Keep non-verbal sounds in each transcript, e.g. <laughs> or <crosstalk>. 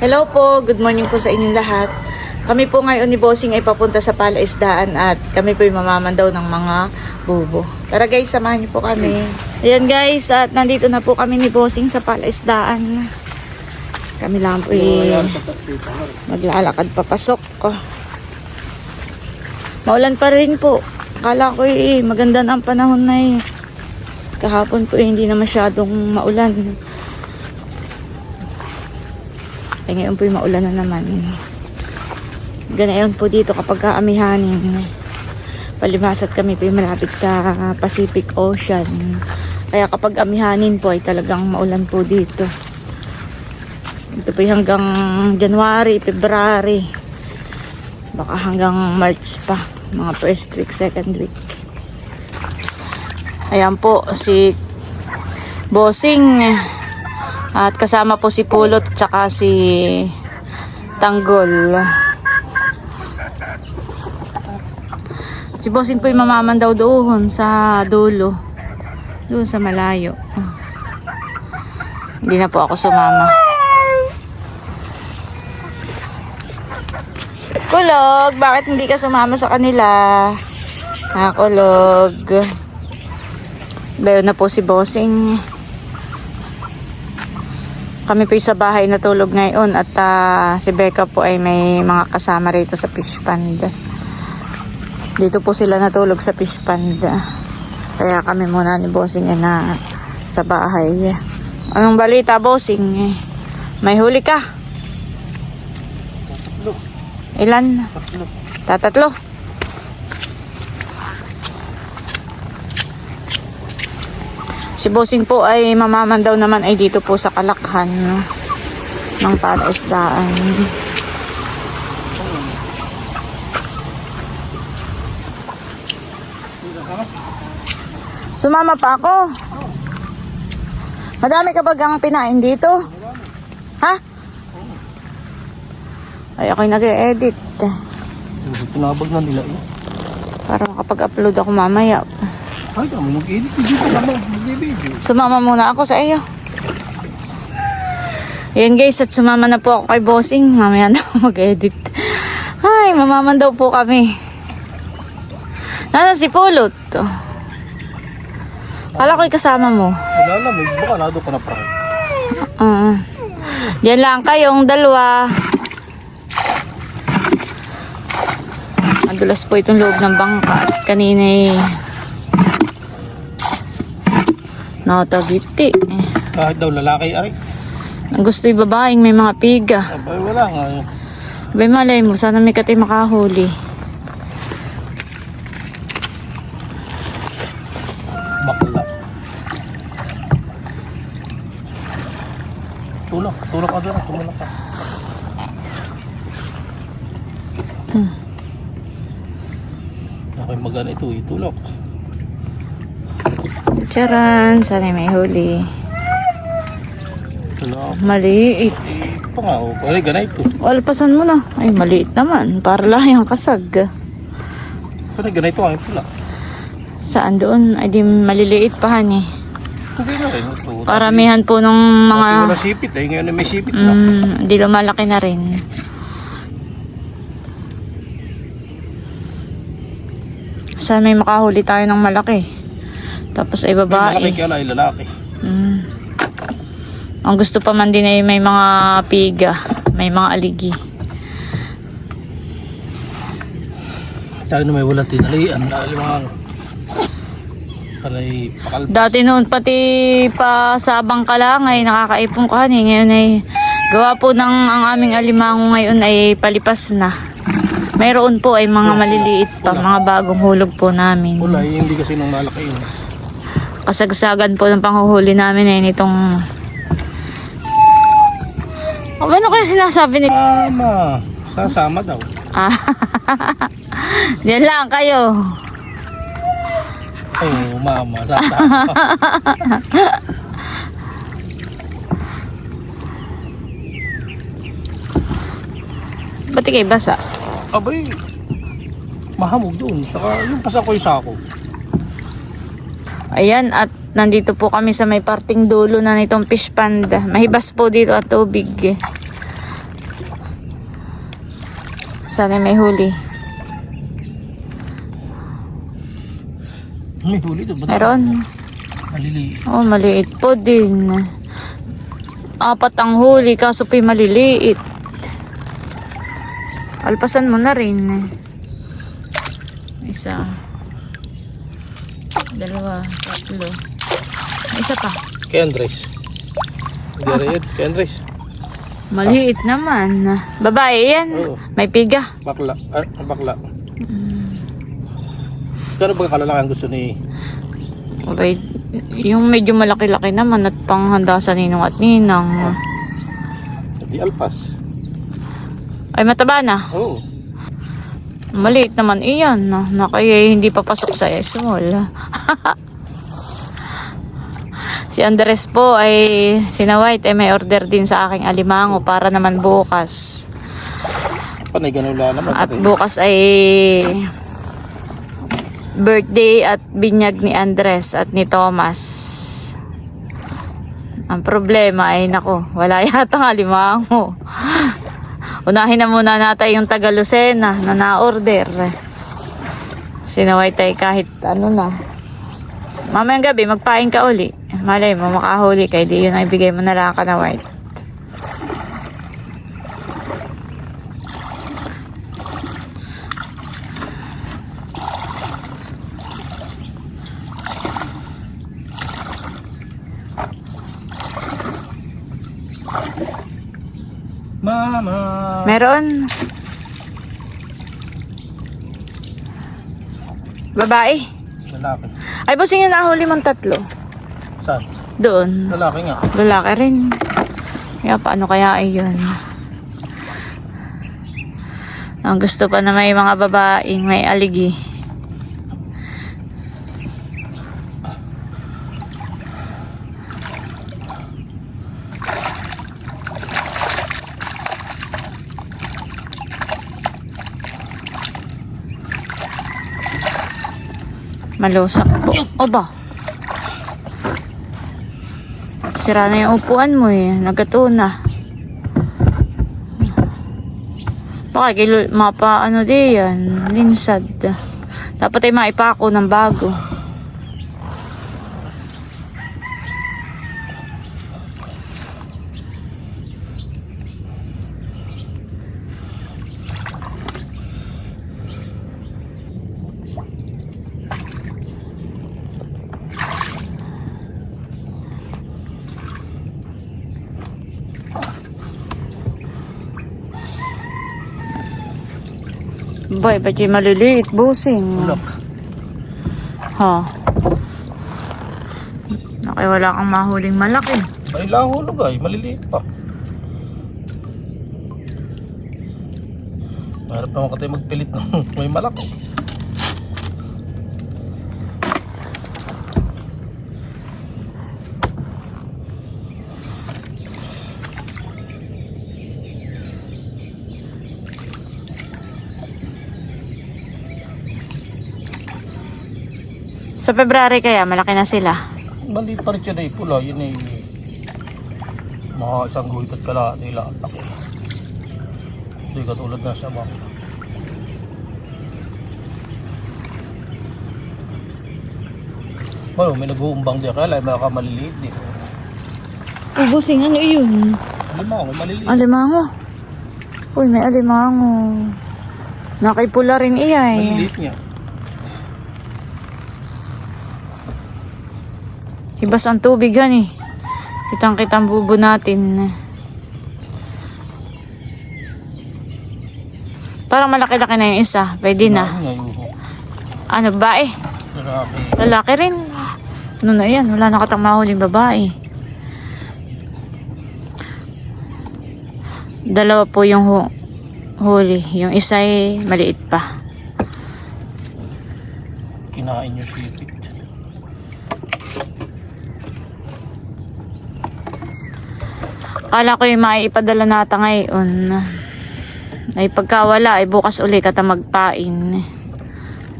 Hello po, good morning po sa inyong lahat. Kami po ngayon ni Bossing ay papunta sa palaisdaan at kami po ay mamamandaw ng mga bubo. Tara guys, samahan niyo po kami. Ayan guys, at nandito na po kami ni Bossing sa palaisdaan. Kami lang po ay maglalakad papasok. Oh. Maulan pa rin po. Akala ko eh, maganda na ang panahon na eh. Kahapon po eh, hindi na masyadong maulan. Ay ngayon po yung maulan na naman. Ganayon po dito kapag kaamihanin. Palimasat kami po yung malapit sa Pacific Ocean. Kaya kapag amihanin po ay talagang maulan po dito. Ito po hanggang January, February. Baka hanggang March pa. Mga first week, second week. Ayan po si Bossing. At kasama po si Pulot tsaka si Tanggol. Si Bossing po yung mamaman daw doon sa dulo. Doon sa malayo. Hindi na po ako sumama. Kulog, bakit hindi ka sumama sa kanila? Ha, Kulog. Bayo na po si Bossing. Kami po sa bahay natulog ngayon at ah, si Becca po ay may mga kasama rito sa fish pond. Dito po sila natulog sa fish pond. Kaya kami muna ni Bossing ay na sa bahay. Anong balita, Bossing? May huli ka? Ilan? Tatatlo. Si Bossing po ay mamaman daw naman ay dito po sa kalakhan ng palaisdaan. Sumama pa ako. Madami ka bagang pinain dito? Ha? Ay, ako'y nag-edit. Tinabag na nila eh. Para makapag-upload ako mamaya. Ay, kami mag-edit. Ko naman mag-video. Sumama muna ako sa iyo. Ayan guys, at sumama na po ako kay Bossing. Mamaya na ako mag-edit. Ay, mamaman daw po kami. Nasaan si Pulot? Kala ko'y kasama mo. Wala na, may baka nado ka na prank. Ah. Diyan lang kayong dalawa. Madulas po itong loob ng bangka at kanina eh. Nakatagiti. Kahit daw lalaki, ari. Ang gusto yung babaeng may mga piga. Abay, wala nga. Abay malay mo, sana may katay makahuli. Bakla. Tulak, tulak ka doon. Tumulak ka. Hmm. Okay, magana ito eh. Tulak. Charan, sana may huli. Tulak. Maliit. Ito nga, oh. Pare, gana ito. Alpasan mo na. Ay, maliit naman. Para lang yung kasag. Pare, gana ito. Ay, tulak. Saan doon? Ay, di maliliit pa han. Okay na rin. Ito. Paramihan po nung mga... wala sipit eh. Ngayon may sipit na. Mm, di lumalaki na rin. Sana may makahuli tayo ng malaki. Tapos ay May babae. kaya ay lalaki. Mm. Ang gusto pa man din ay may mga piga. May mga aligi. Sabi na may walang tinalian. Alimang. Panay pakal. Dati noon pati pa sa bangka lang ay nakakaipong ka ni. Ngayon ay gawa po ng ang aming alimango ngayon ay palipas na. Mayroon po ay mga maliliit pa, mga bagong hulog po namin. Wala, eh, hindi kasi nung malaki yun. Kasagsagan po ng panghuhuli namin ay nitong... O, ano kaya sinasabi ni... Tama. Sasama daw. Ah, <laughs> Yan lang kayo. Ay, oh, mama. <laughs> Sasama. Pati kay basa. Abay, mahamog doon. Saka yung pasakoy sako. Ayan, at nandito po kami sa may parting dulo na nitong fish pond. Mahibas po dito at tubig. Sana may huli. May huli doon. Meron. Maliliit. Oh, maliit po din. Apat ang huli, kaso po'y maliliit. Alpasan mo na rin. Isa. Dalawa, tatlo. May Isa pa. Kay Andres. Rin Kay Andres. Maliit naman. Babae yan. Oo. May piga. Bakla. Ah, bakla. Kano ba kalalakan gusto ni... Okay. Yung medyo malaki-laki naman at panghanda sa ninong at ninang. Di alpas. Ay, mataba na. Oo. Maliit naman iyan. No? Na kaya hindi pa pasok sa small. <laughs> si Andres po ay sinawait ay may order din sa aking alimango para naman bukas. Panay ganun naman. At bukas ay birthday at binyag ni Andres at ni Thomas. Ang problema ay nako, wala <laughs> yata ng alimango. Unahin na muna natin yung taga Lucena na na-order. Sinaway tayo kahit ano na. Mamayang gabi, magpain ka uli. Malay mo, makahuli kay di yun ay bigay mo na lang ka na white. Mama. Meron. Babae. Lalaki. Ay, busing yung nahuli mong tatlo. Saan? Doon. Lalaki nga. Lalaki rin. Kaya paano kaya ay yun? Ang gusto pa na may mga babaeng may aligi. Malusak po. O ba? Sira na yung upuan mo eh. Nagato na. Baka kilo, mapa ano di yan. Linsad. Dapat ay maipako ng bago. Boy, ba't yung maliliit? Busing. Ulok. Ha. Nakay wala kang mahuling malaki. Ay, lahulog ay. Maliliit pa. Mahirap naman ka tayo magpilit ng <laughs> may malaki. Sa February kaya, malaki na sila. Maliit pa rin siya na pula. Yun ay mga isang guhit at kalahati lang. Hindi katulad na sa mga. Oh, may nag-uumbang di akala, may ka maliliit din. Uy, busing, ano yun? Lima, may maliliit. Alimango. Uy, may alimango. Nakipula rin iya eh. Maliliit niya. Ibas ang tubig yan eh. Kitang kitang bubo natin. Parang malaki-laki na yung isa. Pwede na. Ano Ano, babae? lalaki. Rin. Ano na yan? Wala na katang mahuling babae. Dalawa po yung hu- huli. Yung isa ay maliit pa. Kinain yung sipit. Akala ko yung maipadala nata ngayon. Ay pagkawala, ay bukas uli kata magpain.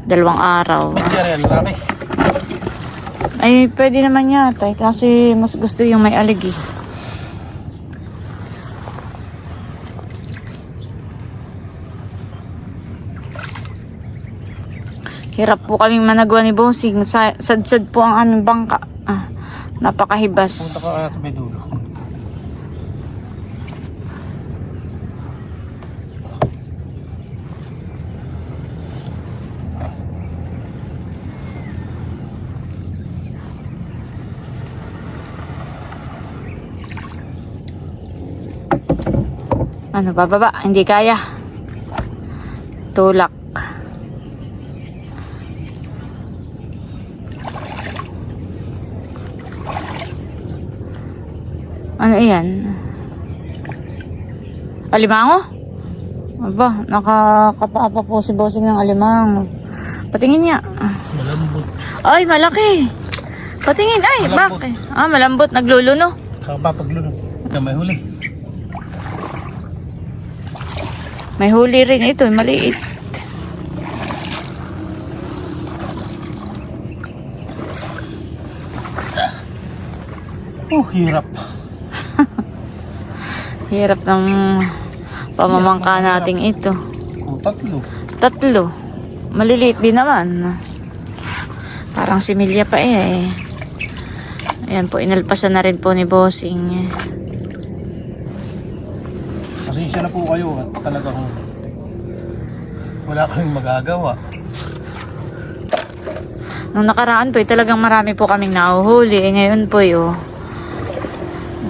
Dalawang araw. Ay, pwede naman yata. Eh, kasi mas gusto yung may aligi. Hirap po kaming managwa ni Bosing. Sadsad po ang aming bangka. Ah, napakahibas. Punta ka sa may dulo. Ano, bababa? Hindi kaya. Tulak. Ano yan? Alimango? Aba, nakakatapa po si Bossing ng alimango. Patingin niya. Malambot. Ay, malaki. Patingin. Ay, Malambot. bakit? Ah, malambot. Nagluluno. Kakapapagluno. Na may huli. May huli rin ito. Maliit. Oh, hirap. <laughs> Hirap ng pamamangka nating ito. Oh, tatlo. Tatlo. Maliliit din naman. Parang similya pa eh. Ayan po, inalpasan na rin po ni Bossing. Kasi siya na po kayo at talagang wala kaming magagawa. Nung nakaraan po, eh, talagang marami po kaming nahuhuli. Eh, ngayon po, oh,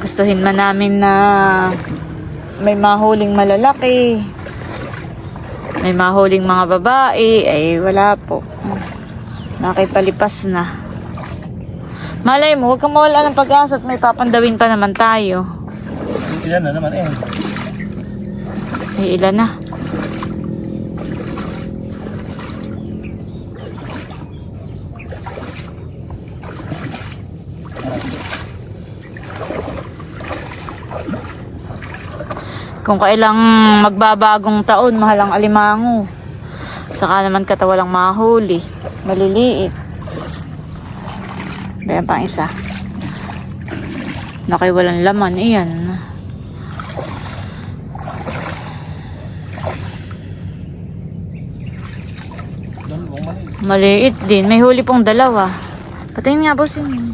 gustuhin man namin na may mahuling malalaki. May mahuling mga babae. Ay, wala po. Nakipalipas na. Malay mo, huwag kang mawala ng pag-asa at may papandawin pa naman tayo. Ilan na naman eh. Ay, ilan na. Kung kailang magbabagong taon, mahal ang alimango. Saka naman katawalang mahuli. Maliliit. Bayan pang isa. Nakiwalang laman. Iyan. Maliit din. May huli pong dalawa. Patingin nga, bossing.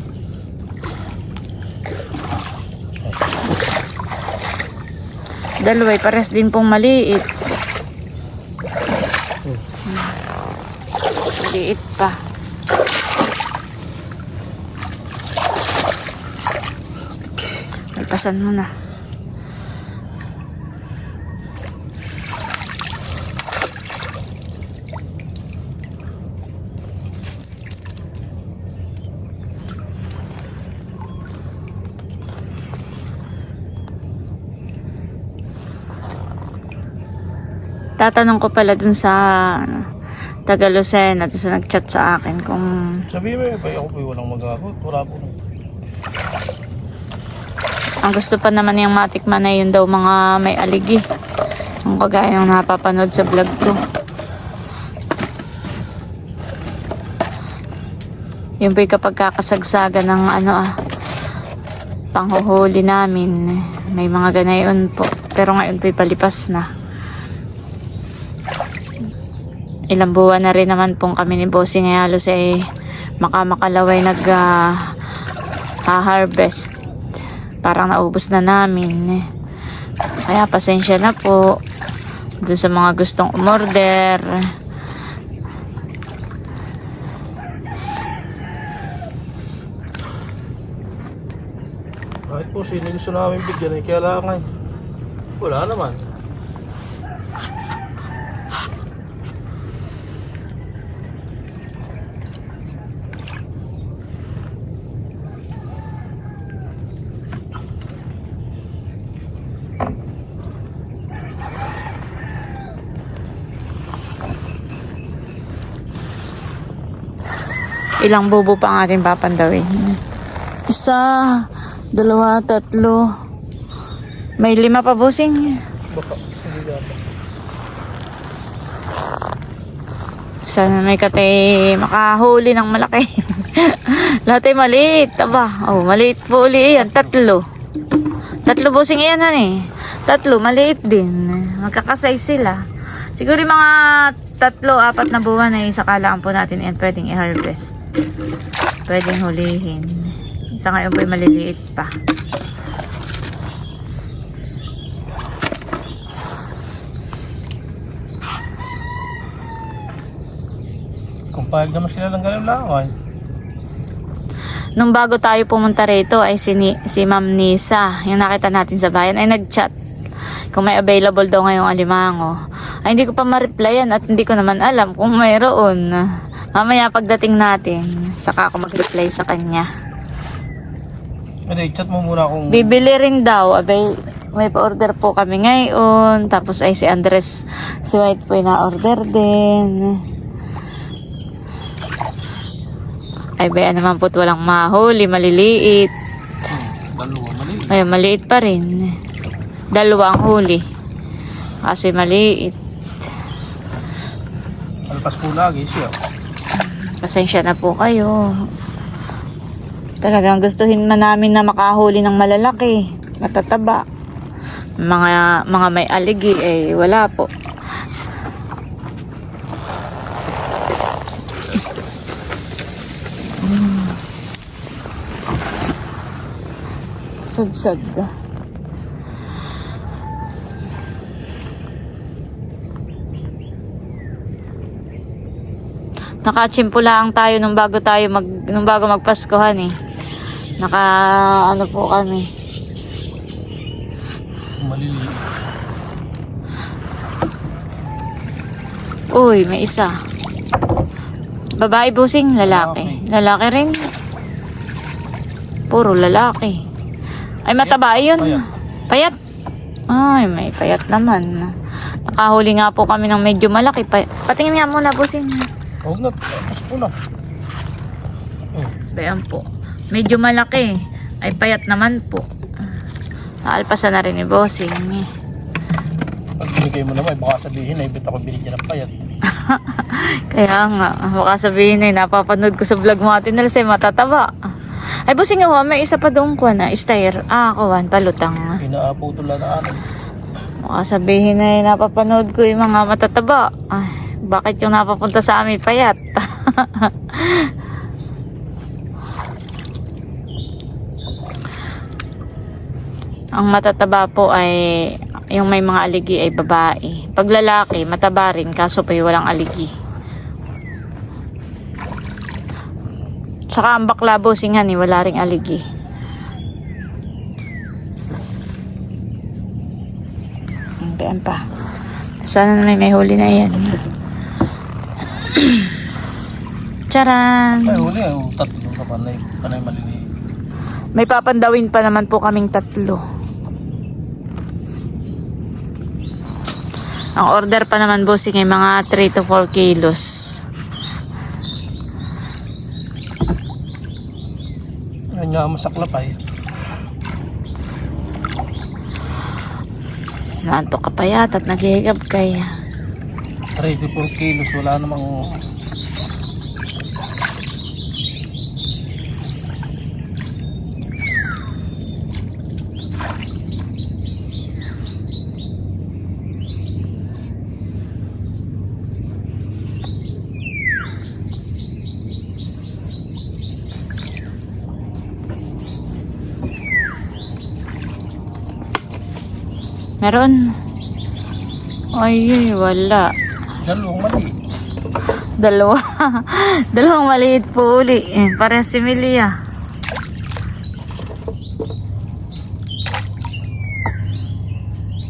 Dalawa, eh, pares din pong maliit. Maliit pa. Alpasan mo na. Tatanong ko pala dun sa ano, taga Lucena, dun sa nag-chat sa akin kung Sabi mo eh, ako po walang magagawa. Wala po. ang gusto pa naman yung matikman na yun daw mga may aligi. Ang kagaya ng napapanood sa vlog ko. Yun po yung kapag kakasagsaga ng ano ah, panghuhuli namin. May mga ganayon po. Pero ngayon po palipas na. Ilang buwan na rin naman pong kami ni Bossing ay halos ay makamakalaway nag ah, ha-harvest. Parang naubos na namin. Kaya pasensya na po. Doon sa mga gustong umorder. Kahit po sino gusto namin bigyan eh, kailangan. Wala naman. Ilang bubo pa ang ating papandawin? Isa, dalawa, tatlo. May lima pa busing. Baka. Sana may katay makahuli ng malaki. <laughs> Lahat ay maliit. Aba, oh, maliit po uli yan. Tatlo. Tatlo busing yan, han eh. Tatlo, maliit din. Magkakasay sila. Siguro yung mga tatlo, apat na buwan ay saka lang po natin yan pwedeng i-harvest. Pwedeng hulihin. Sa ngayon po ay maliliit pa. Kung payag naman sila ng ganun laway. Nung bago tayo pumunta rito ay si, Ni- si Ma'am Nisa, yung nakita natin sa bayan, ay nag-chat kung may available daw ngayong alimango. Ay hindi ko pa ma-replyan at hindi ko naman alam kung mayroon. Mamaya pagdating natin, saka ako mag-reply sa kanya. Hindi, chat mo muna kung... Bibili rin daw. Abay, may pa-order po kami ngayon. Tapos ay si Andres, si White po na-order din. Ay, baya naman po't walang mahuli, maliliit. Dalawa, mali. Ay, maliit pa rin. Dalawa ang huli. Kasi maliit. Alpas po lagi siya. Pasensya na po kayo. Talagang gustuhin man namin na makahuli ng malalaki, matataba. Mga mga may aligi eh wala po. Sad-sad. Nakachimpo lang tayo nung bago tayo mag nung bago magpaskuhan eh. Naka ano po kami. Maliliit. Uy, may isa. Babae busing, lalaki. Lalaki rin. Puro lalaki. Ay mataba yun. Payat. Ay, may payat naman. Nakahuli nga po kami ng medyo malaki. Pa Patingin nga muna busing. Huwag na, alpas po na. Oh, Bayan po. Medyo malaki. Ay payat naman po. Naalpasan na rin ni Bossing. pag binigay mo naman, baka sabihin na ibit ako binigyan ng payat. <laughs> Kaya nga, baka sabihin ay napapanood ko sa vlog mo atin na matataba. Ay Bossing ho, may isa pa doon ko na, stair. Ah, kawan, palutang. Inaapo tula na ano. Baka sabihin ay napapanood ko yung mga matataba. Ay, bakit yung napapunta sa amin payat? <laughs> Ang matataba po ay yung may mga aligi ay babae. Pag lalaki, mataba rin kaso pa walang aligi. Saka ang bakla bosingan eh, wala ring aligi. Hanggang pa. Sana may may huli na yan. Charan! Ay, huli, oh, tatlo ka panay, panay maliliit. May papandawin pa naman po kaming tatlo. Ang order pa naman bossing ay mga 3 to 4 kilos. Yan nga, masaklap ay. Naantok ka pa yata at naghihigab kaya. 3 to 4 kilos, wala namang... Meron. Ay, wala. Dalawang maliit. Dalawa. <laughs> Dalawang maliit po uli. Eh, parang si Milia.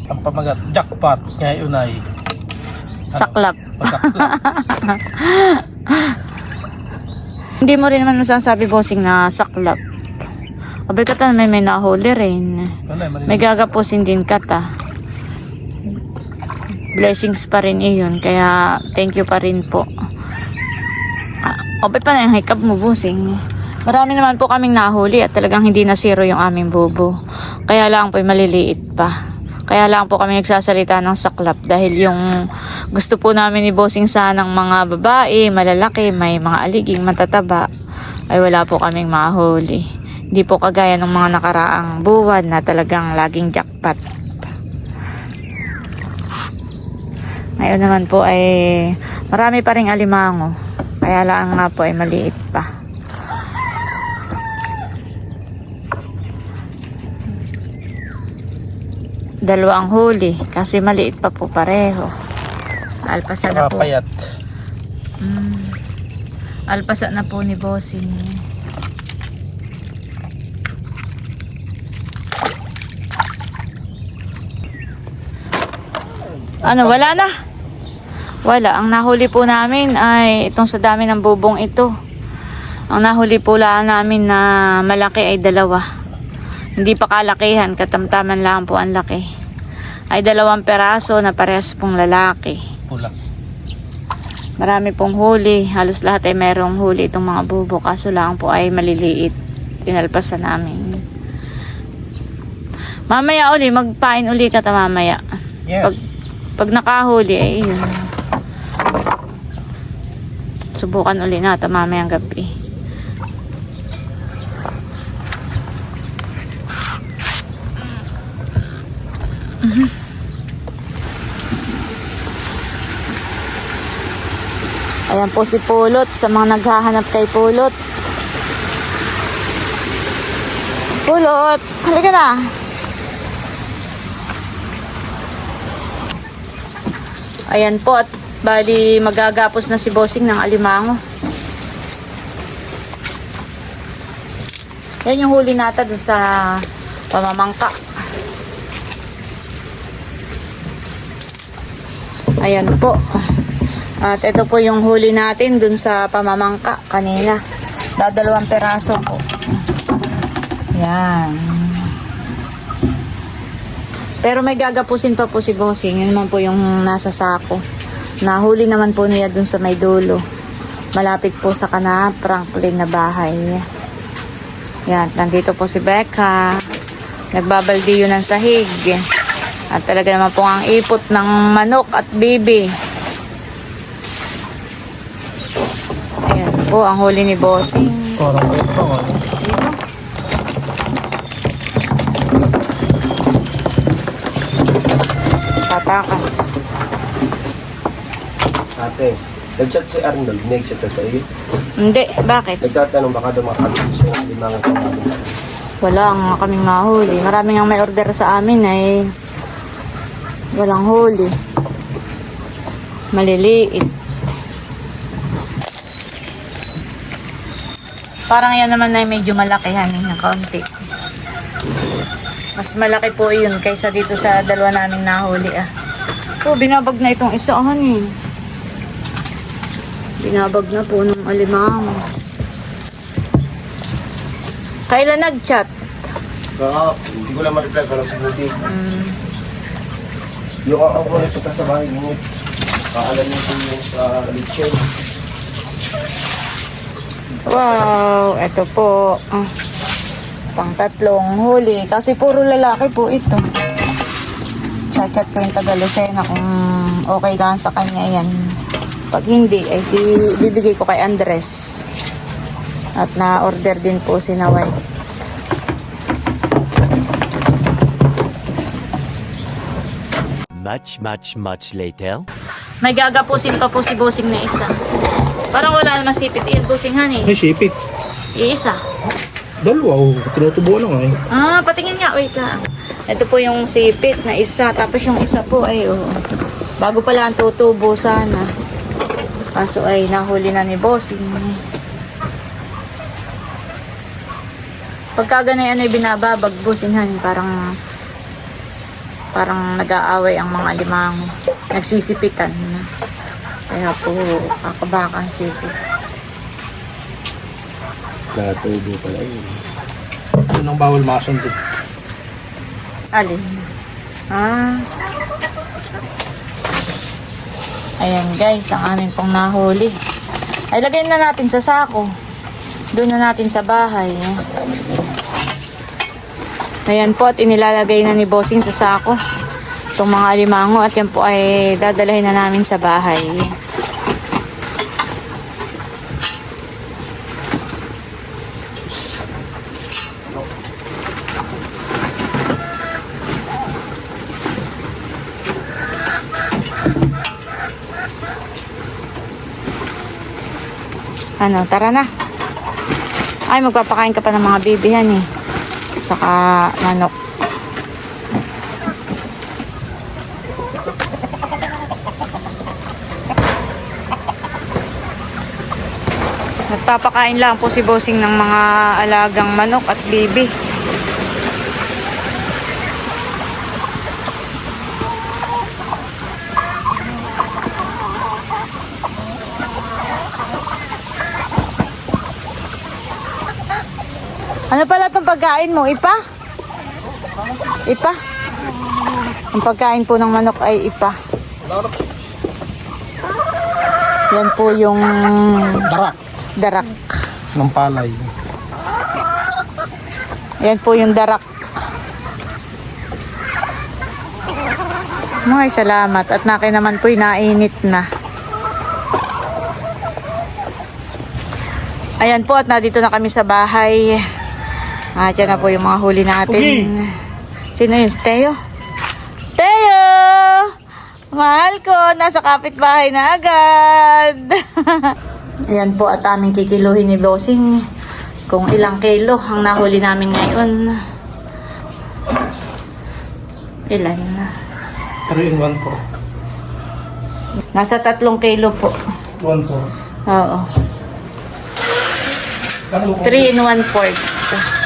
Ang pamagat, jackpot. Ngayon ay... Saklap. Masaklap. <laughs> Hindi mo rin naman masasabi bossing na saklap. Abay ka ta, may may nahuli rin. May gagapusin din kata. Blessings pa rin iyon. Kaya thank you pa rin po. Obay pa na yung hikab mo, busing. Marami naman po kaming nahuli at talagang hindi na zero yung aming bubo. Kaya lang po maliliit pa. Kaya lang po kami nagsasalita ng saklap dahil yung gusto po namin ni Bossing sanang mga babae, malalaki, may mga aliging matataba ay wala po kaming mahuli. Hindi po kagaya ng mga nakaraang buwan na talagang laging jackpot. Ngayon naman po ay marami pa rin alimango. Kaya lang nga po ay maliit pa. Dalawa ang huli kasi maliit pa po pareho. Alpasa na po. Nakapayat. Alpasa na po ni Bossing. Ano, wala na? Wala. Ang nahuli po namin ay itong sa dami ng bubong ito. Ang nahuli po lang namin na malaki ay dalawa. Hindi pa kalakihan, katamtaman lang po ang laki. Ay dalawang peraso na parehas pong lalaki. Pula. Marami pong huli. Halos lahat ay merong huli itong mga bubo. Kaso lang po ay maliliit. Tinalpasan namin. Mamaya uli, magpain uli ka ta mamaya. Yes. Pag, pag nakahuli, ay yun. Subukan uli na ito mamayang gabi. Mhm. Ayan po si Pulot sa mga naghahanap kay Pulot. Pulot, halika na. Ayan po at bali magagapos na si Bossing ng alimango. Yan yung huli nata doon sa pamamangka. Ayan po. At ito po yung huli natin dun sa pamamangka kanina. Dadalawang peraso po. Yan. Pero may gagapusin pa po si Bossing. Yun naman po yung nasa sako. Nahuli naman po niya dun sa may dulo. Malapit po sa kana Franklin na bahay. Yan, nandito po si Becca. Nagbabaldi yun ng sahig. At talaga naman po ang ipot ng manok at bibi. Ayan po ang huli ni Bossing. Parang payat Ate, nag-chat si Arnold, nag-chat sa sa'yo. Hindi, bakit? Nagtatanong baka dumakabit siya ng limangan sa namin. Wala nga kaming mahuli. Marami nga may order sa amin ay walang huli. Maliliit. Parang yan naman ay medyo malakihan eh, ng kaunti. Mas malaki po yun kaysa dito sa dalawa naming nahuli ah. Oh, binabag na itong isa ah, Binabag na po ng alimango. Kailan nag-chat? Baka, hindi ko lang ma-reply lang sa buti. Mm. Yung ako ko nito sa bahay, ngunit kaalam nito yung sa lechon. Wow, eto po. Ah, pang tatlong huli. Kasi puro lalaki po ito. Chat-chat ko yung taga Lucena kung okay lang sa kanya yan. Pag hindi, ay di, bibigay ko kay Andres. At na-order din po si na White. Much, much, much later. May gagapusin pa po si Bossing na isa. Parang wala naman sipit. Iyan, Bossing honey. May sipit. Iisa. Dalawa. Oh. Tinutubo lang eh. Ah, patingin nga. Wait lang. Ito po yung sipit na isa. Tapos yung isa po ay, oh, bago pala ang tutubo sana. Kaso ay nahuli na ni Bossing. Pagka ganyan ay binababag Bossing han, parang parang nag-aaway ang mga limango. Nagsisipitan. Kaya po, kakabaka ang sipit. Natubo pala yun. Yun ang bawal masundot. Alin? Ah. Ayan guys, ang amin pong nahuli. Ay, lagay na natin sa sako. Doon na natin sa bahay. Ayan po, at inilalagay na ni Bossing sa sako. Itong mga alimango at yan po ay dadalhin na namin sa bahay. Ano, tara na. Ay, magpapakain ka pa ng mga bibihan eh. Saka manok. Nagpapakain lang po si Bossing ng mga alagang manok at bibi. Ano pala itong pagkain mo? Ipa? Ipa? Ang pagkain po ng manok ay ipa. Yan po yung Darak darak. ng palay. Yan po yung darak. Mga salamat. At naki naman po'y nainit na. Ayan po at nandito na kami sa bahay. At yan na po yung mga huli natin. Sino yun? Si Teo? Teo! Mahal ko, nasa kapitbahay na agad. <laughs> Ayan po at aming kikiluhin ni Bossing kung ilang kilo ang nahuli namin ngayon. Ilan? 3 in 1 po. Nasa tatlong kilo po. 1 po. Oo. 3 in 1 fourth.